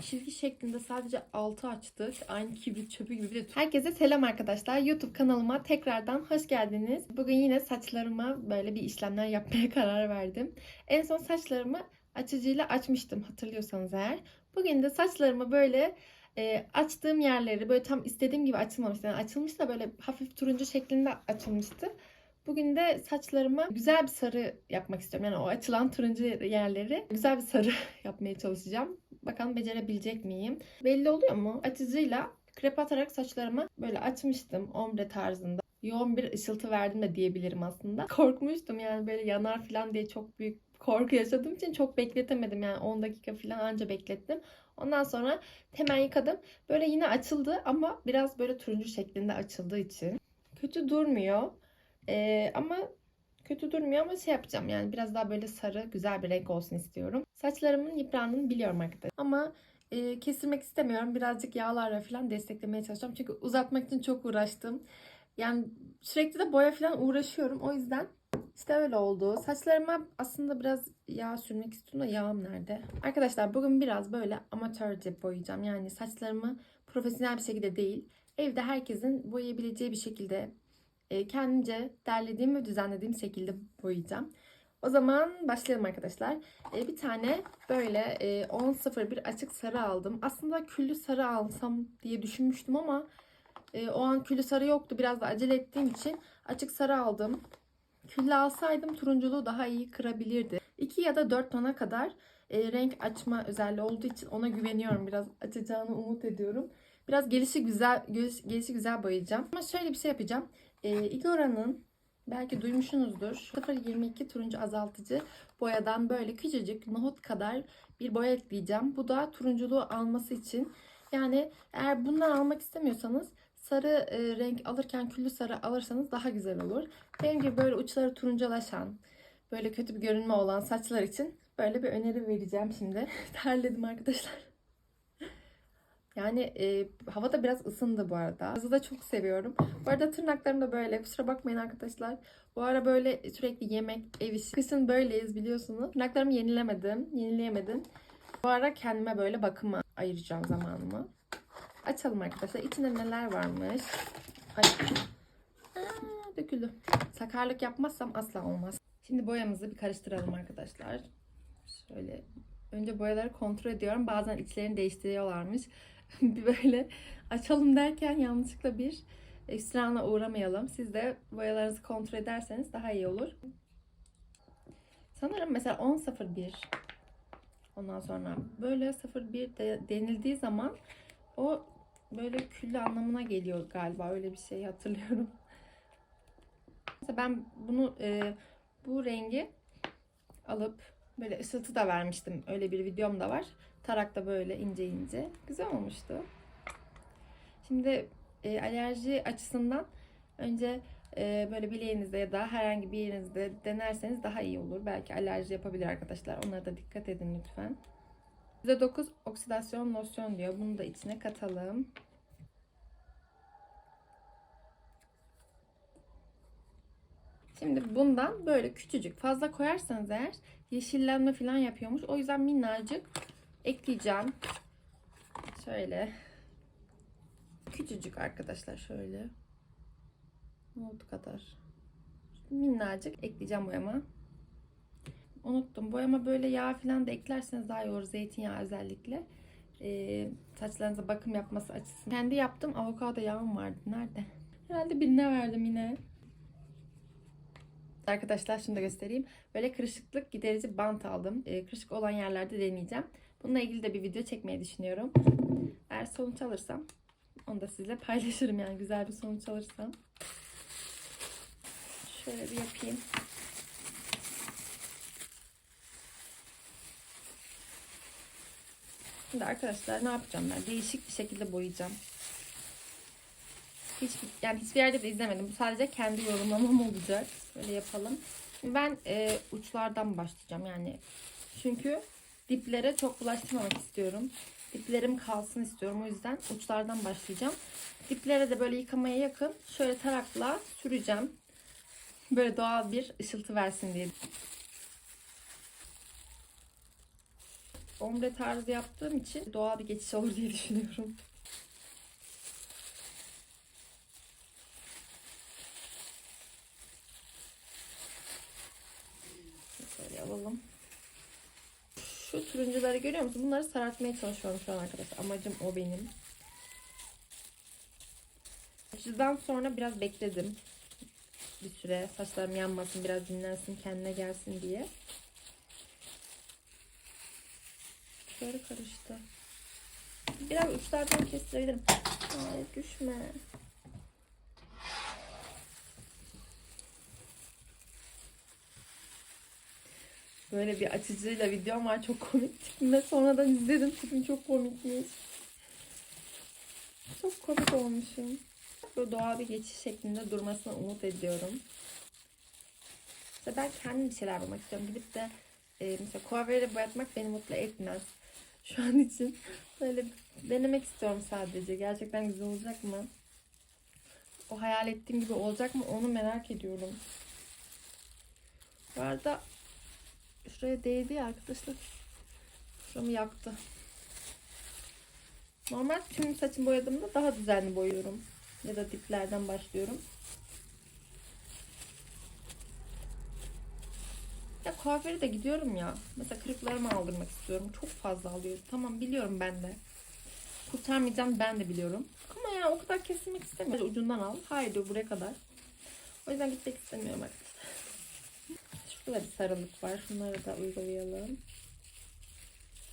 çizgi şeklinde sadece altı açtı. Aynı kibrit çöpü gibi de. Herkese selam arkadaşlar. YouTube kanalıma tekrardan hoş geldiniz. Bugün yine saçlarıma böyle bir işlemler yapmaya karar verdim. En son saçlarımı açıcıyla açmıştım hatırlıyorsanız eğer. Bugün de saçlarımı böyle e, açtığım yerleri böyle tam istediğim gibi açılmamıştı. Yani açılmış da böyle hafif turuncu şeklinde açılmıştı. Bugün de saçlarıma güzel bir sarı yapmak istiyorum. Yani o açılan turuncu yerleri güzel bir sarı yapmaya çalışacağım. Bakalım becerebilecek miyim? Belli oluyor mu? Açıcıyla krep atarak saçlarımı böyle açmıştım ombre tarzında. Yoğun bir ışıltı verdim de diyebilirim aslında. Korkmuştum yani böyle yanar falan diye çok büyük korku yaşadığım için çok bekletemedim. Yani 10 dakika falan anca beklettim. Ondan sonra hemen yıkadım. Böyle yine açıldı ama biraz böyle turuncu şeklinde açıldığı için. Kötü durmuyor. Ee, ama kötü durmuyor ama şey yapacağım yani biraz daha böyle sarı güzel bir renk olsun istiyorum. Saçlarımın yıprandığını biliyorum arkadaşlar. Ama e, kestirmek istemiyorum. Birazcık yağlarla falan desteklemeye çalışacağım. Çünkü uzatmak için çok uğraştım. Yani sürekli de boya falan uğraşıyorum. O yüzden işte öyle oldu. Saçlarıma aslında biraz yağ sürmek istiyorum da yağım nerede? Arkadaşlar bugün biraz böyle amatörce boyayacağım. Yani saçlarımı profesyonel bir şekilde değil, evde herkesin boyayabileceği bir şekilde kendimce derlediğim ve düzenlediğim şekilde boyayacağım. O zaman başlayalım arkadaşlar. E, bir tane böyle e, 10.01 açık sarı aldım. Aslında küllü sarı alsam diye düşünmüştüm ama e, o an küllü sarı yoktu. Biraz da acele ettiğim için açık sarı aldım. Küllü alsaydım turunculuğu daha iyi kırabilirdi. 2 ya da 4 tona kadar e, renk açma özelliği olduğu için ona güveniyorum. Biraz açacağını umut ediyorum. Biraz gelişi güzel geliş- gelişi güzel boyayacağım. Ama şöyle bir şey yapacağım. E, Igora'nın belki duymuşsunuzdur. 0.22 turuncu azaltıcı boyadan böyle küçücük nohut kadar bir boya ekleyeceğim. Bu da turunculuğu alması için. Yani eğer bundan almak istemiyorsanız sarı e, renk alırken küllü sarı alırsanız daha güzel olur. Benim gibi böyle uçları turunculaşan, böyle kötü bir görünme olan saçlar için böyle bir öneri vereceğim şimdi. Terledim arkadaşlar. Yani e, hava da biraz ısındı bu arada. Yazı da çok seviyorum. Bu arada tırnaklarım da böyle. Kusura bakmayın arkadaşlar. Bu ara böyle sürekli yemek, ev işi. Kışın böyleyiz biliyorsunuz. Tırnaklarımı yenilemedim. Yenileyemedim. Bu ara kendime böyle bakıma ayıracağım zamanımı. Açalım arkadaşlar. İçinde neler varmış. Ay. Aa, döküldü. Sakarlık yapmazsam asla olmaz. Şimdi boyamızı bir karıştıralım arkadaşlar. Şöyle önce boyaları kontrol ediyorum. Bazen içlerini değiştiriyorlarmış. bir böyle açalım derken yanlışlıkla bir ekstrana uğramayalım. Siz de boyalarınızı kontrol ederseniz daha iyi olur. Sanırım mesela 10.01 ondan sonra böyle 01 de denildiği zaman o böyle küllü anlamına geliyor galiba. Öyle bir şey hatırlıyorum. Mesela ben bunu e, bu rengi alıp böyle ısıtı da vermiştim. Öyle bir videom da var. Tarakta böyle ince ince. Güzel olmuştu. Şimdi e, alerji açısından önce e, böyle bileğinizde ya da herhangi bir yerinizde denerseniz daha iyi olur. Belki alerji yapabilir arkadaşlar. Onlara da dikkat edin lütfen. %9 oksidasyon losyon diyor. Bunu da içine katalım. Şimdi bundan böyle küçücük fazla koyarsanız eğer yeşillenme falan yapıyormuş. O yüzden minnacık ekleyeceğim. Şöyle. Küçücük arkadaşlar şöyle. Nohut kadar. Minnacık ekleyeceğim boyama. Unuttum. Boyama böyle yağ falan da eklerseniz daha iyi olur. Zeytinyağı özellikle. Ee, saçlarınıza bakım yapması açısından. Kendi yaptığım avokado yağım vardı. Nerede? Herhalde birine verdim yine. Arkadaşlar şunu da göstereyim. Böyle kırışıklık giderici bant aldım. Ee, kırışık olan yerlerde deneyeceğim. Bununla ilgili de bir video çekmeyi düşünüyorum. Eğer sonuç alırsam onu da sizle paylaşırım yani güzel bir sonuç alırsam. Şöyle bir yapayım. Şimdi arkadaşlar ne yapacağım ben? Değişik bir şekilde boyayacağım. Hiç, yani hiçbir yerde de izlemedim. Bu sadece kendi yorumlamam olacak. Böyle yapalım. Ben e, uçlardan başlayacağım yani. Çünkü diplere çok bulaştırmamak istiyorum. Diplerim kalsın istiyorum. O yüzden uçlardan başlayacağım. Diplere de böyle yıkamaya yakın şöyle tarakla süreceğim. Böyle doğal bir ışıltı versin diye. ombre tarzı yaptığım için doğal bir geçiş olur diye düşünüyorum. Böyle alalım. Şu turuncuları görüyor musun? Bunları sarartmaya çalışıyorum şu an arkadaşlar. Amacım o benim. Açıdan sonra biraz bekledim. Bir süre saçlarım yanmasın, biraz dinlensin, kendine gelsin diye. Şöyle karıştı. Biraz uçlardan kestirebilirim. Ay düşme. Böyle bir açıcıyla videom var çok komik. Ve sonradan izledim tipim çok komikmiş. Çok komik olmuşum. Böyle doğal bir geçiş şeklinde durmasını umut ediyorum. İşte ben kendim bir şeyler bulmak istiyorum. Gidip de e, mesela kuaföre boyatmak beni mutlu etmez. Şu an için böyle denemek istiyorum sadece. Gerçekten güzel olacak mı? O hayal ettiğim gibi olacak mı onu merak ediyorum. Bu arada şuraya değdi ya arkadaşlar. Şuramı yaktı. Normal tüm saçımı boyadığımda daha düzenli boyuyorum. Ya da diplerden başlıyorum. Ya kuaföre de gidiyorum ya. Mesela kırıklarımı aldırmak istiyorum. Çok fazla alıyor. Tamam biliyorum ben de. Kurtarmayacağım ben de biliyorum. Ama ya o kadar kesilmek istemiyorum. Ucundan al. Hayır diyor buraya kadar. O yüzden gitmek istemiyorum arkadaşlar. Şurada bir sarılık var. Şunları da uygulayalım.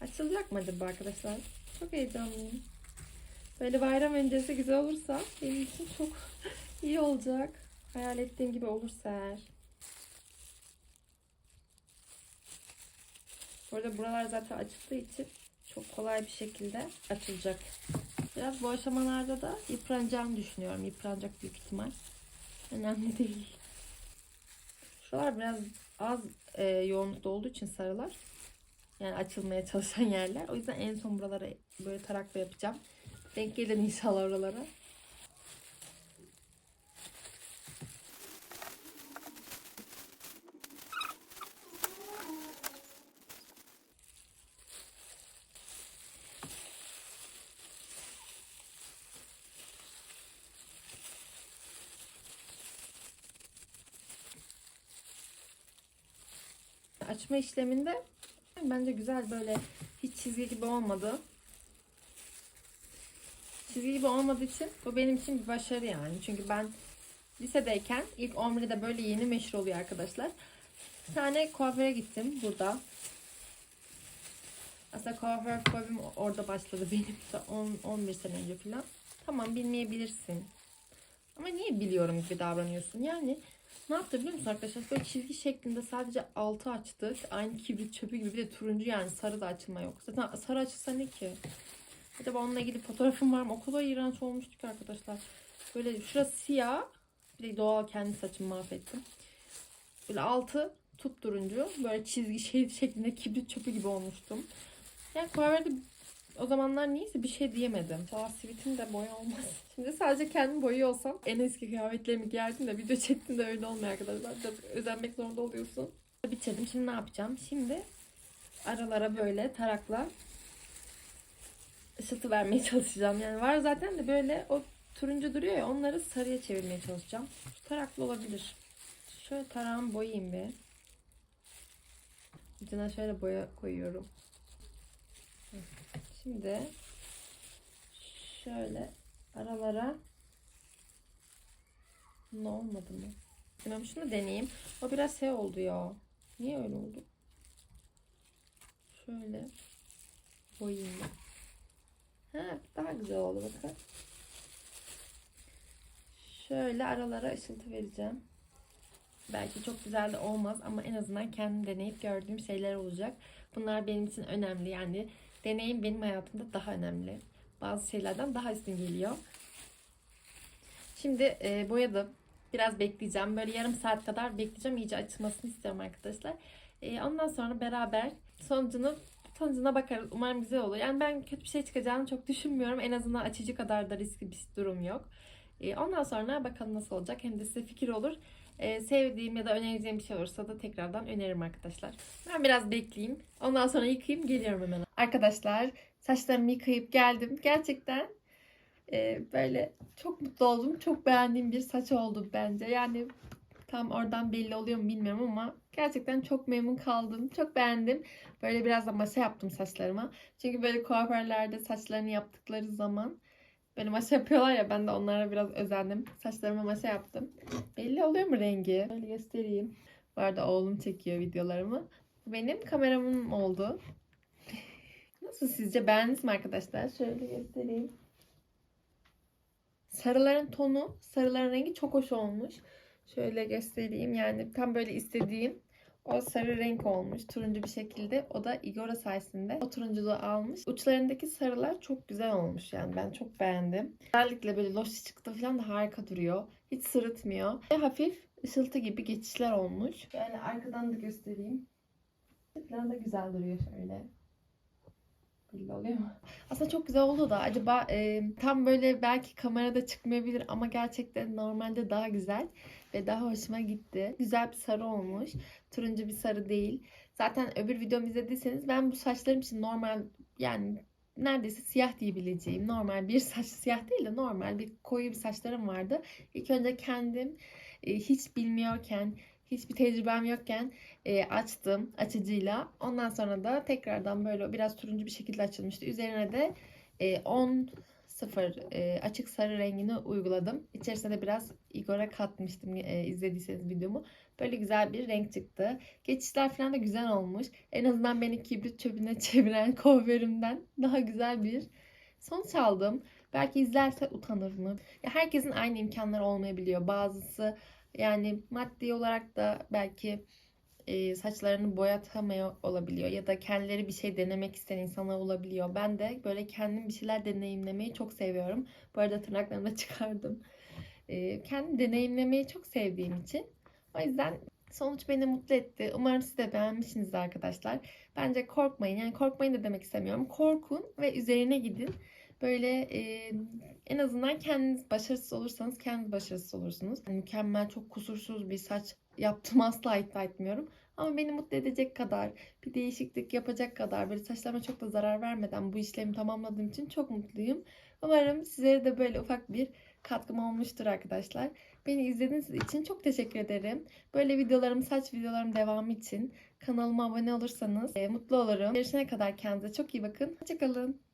Açılacak mı acaba arkadaşlar? Çok heyecanlıyım. Böyle bayram öncesi güzel olursa benim için çok iyi olacak. Hayal ettiğim gibi olursa eğer. Bu arada buralar zaten açıldığı için çok kolay bir şekilde açılacak. Biraz bu aşamalarda da yıpranacağını düşünüyorum. Yıpranacak büyük ihtimal. Önemli değil. Şuralar biraz az e, yoğunlukta olduğu için sarılar. Yani açılmaya çalışan yerler. O yüzden en son buralara böyle tarakla yapacağım. Denk gelin inşallah oralara. Açma işleminde bence güzel böyle hiç çizgi gibi olmadı. Çizgi gibi olmadığı için bu benim için bir başarı yani. Çünkü ben lisedeyken ilk omrede böyle yeni meşhur oluyor arkadaşlar. Bir tane kuaföre gittim burada. Aslında kuaför fobim orada başladı benim 10 11 sene önce falan. Tamam bilmeyebilirsin. Ama niye biliyorum gibi davranıyorsun? Yani ne yaptı biliyor musun arkadaşlar? Böyle çizgi şeklinde sadece altı açtık. Aynı kibrit çöpü gibi bir de turuncu yani sarı da açılma yok. Zaten sarı açılsa ne ki? Acaba onunla ilgili fotoğrafım var mı? O kadar iğrenç olmuştu ki arkadaşlar. Böyle şurası siyah. Bir de doğal kendi saçımı mahvettim. Böyle altı tut turuncu. Böyle çizgi şey şeklinde kibrit çöpü gibi olmuştum. Yani kuaförde o zamanlar niyeyse bir şey diyemedim. Valla sivitim de boya olmaz. Şimdi sadece kendim boyuyor olsam en eski kıyafetlerimi giyerdim de video çektim de öyle olmuyor arkadaşlar. Biraz özenmek zorunda oluyorsun. Bitirdim. Şimdi ne yapacağım? Şimdi aralara böyle tarakla ışıltı vermeye çalışacağım. Yani var zaten de böyle o turuncu duruyor ya onları sarıya çevirmeye çalışacağım. Şu taraklı olabilir. Şöyle tarağımı boyayayım bir. Ucuna şöyle boya koyuyorum. Şimdi şöyle aralara ne olmadı mı? Tamam şunu deneyeyim. O biraz şey oldu ya. Niye öyle oldu? Şöyle boyayayım. Ha, daha güzel oldu bakın. Şöyle aralara ışıltı vereceğim. Belki çok güzel de olmaz ama en azından kendim deneyip gördüğüm şeyler olacak. Bunlar benim için önemli. Yani deneyim benim hayatımda daha önemli. Bazı şeylerden daha üstün geliyor. Şimdi e, boyadım. Biraz bekleyeceğim. Böyle yarım saat kadar bekleyeceğim. İyice açılmasını istiyorum arkadaşlar. E, ondan sonra beraber sonucunu sonucuna bakarız. Umarım güzel olur. Yani ben kötü bir şey çıkacağını çok düşünmüyorum. En azından açıcı kadar da riskli bir durum yok. E, ondan sonra bakalım nasıl olacak. Hem de size fikir olur. Ee, sevdiğim ya da önereceğim bir şey olursa da tekrardan öneririm arkadaşlar. Ben biraz bekleyeyim. Ondan sonra yıkayayım geliyorum hemen. Arkadaşlar saçlarımı yıkayıp geldim. Gerçekten e, böyle çok mutlu oldum. Çok beğendiğim bir saç oldu bence. Yani tam oradan belli oluyor mu bilmiyorum ama gerçekten çok memnun kaldım. Çok beğendim. Böyle biraz da masa yaptım saçlarıma. Çünkü böyle kuaförlerde saçlarını yaptıkları zaman böyle masa yapıyorlar ya ben de onlara biraz özendim. Saçlarıma masa yaptım. Belli oluyor mu rengi? Böyle göstereyim. Bu arada oğlum çekiyor videolarımı. Benim kameramın oldu. Nasıl sizce beğendiniz mi arkadaşlar? Şöyle göstereyim. Sarıların tonu, sarıların rengi çok hoş olmuş. Şöyle göstereyim. Yani tam böyle istediğim o sarı renk olmuş. Turuncu bir şekilde. O da Igora sayesinde o turunculuğu almış. Uçlarındaki sarılar çok güzel olmuş. Yani ben çok beğendim. Özellikle böyle loş çıktı falan da harika duruyor. Hiç sırıtmıyor. Ve hafif ışıltı gibi geçişler olmuş. Şöyle arkadan da göstereyim. Falan da güzel duruyor şöyle. Belli oluyor mu? Aslında çok güzel oldu da acaba e, tam böyle belki kamerada çıkmayabilir ama gerçekten normalde daha güzel ve daha hoşuma gitti. Güzel bir sarı olmuş. Turuncu bir sarı değil. Zaten öbür videomu izlediyseniz ben bu saçlarım için normal yani neredeyse siyah diyebileceğim normal bir saç siyah değil de normal bir koyu bir saçlarım vardı. İlk önce kendim e, hiç bilmiyorken hiçbir tecrübem yokken e, açtım açıcıyla. Ondan sonra da tekrardan böyle biraz turuncu bir şekilde açılmıştı. Üzerine de e, 10 0 e, açık sarı rengini uyguladım. İçerisine de biraz Igor'a katmıştım e, izlediyseniz videomu. Böyle güzel bir renk çıktı. Geçişler falan da güzel olmuş. En azından beni kibrit çöpüne çeviren kuaförümden daha güzel bir sonuç aldım. Belki izlerse utanır mı? Ya herkesin aynı imkanları olmayabiliyor. Bazısı yani maddi olarak da belki e, saçlarını boyatamıyor olabiliyor ya da kendileri bir şey denemek isteyen insanlar olabiliyor. Ben de böyle kendim bir şeyler deneyimlemeyi çok seviyorum. Bu arada tırnaklarımı da çıkardım. E, kendim deneyimlemeyi çok sevdiğim için. O yüzden sonuç beni mutlu etti. Umarım siz de beğenmişsinizdir arkadaşlar. Bence korkmayın. Yani korkmayın da demek istemiyorum. Korkun ve üzerine gidin. Böyle e, en azından kendiniz başarısız olursanız kendiniz başarısız olursunuz. Yani mükemmel, çok kusursuz bir saç yaptım asla iddia etmiyorum. Ama beni mutlu edecek kadar, bir değişiklik yapacak kadar, böyle saçlarıma çok da zarar vermeden bu işlemi tamamladığım için çok mutluyum. Umarım sizlere de böyle ufak bir katkım olmuştur arkadaşlar. Beni izlediğiniz için çok teşekkür ederim. Böyle videolarım, saç videolarım devamı için kanalıma abone olursanız e, mutlu olurum. Görüşene kadar kendinize çok iyi bakın. Hoşçakalın.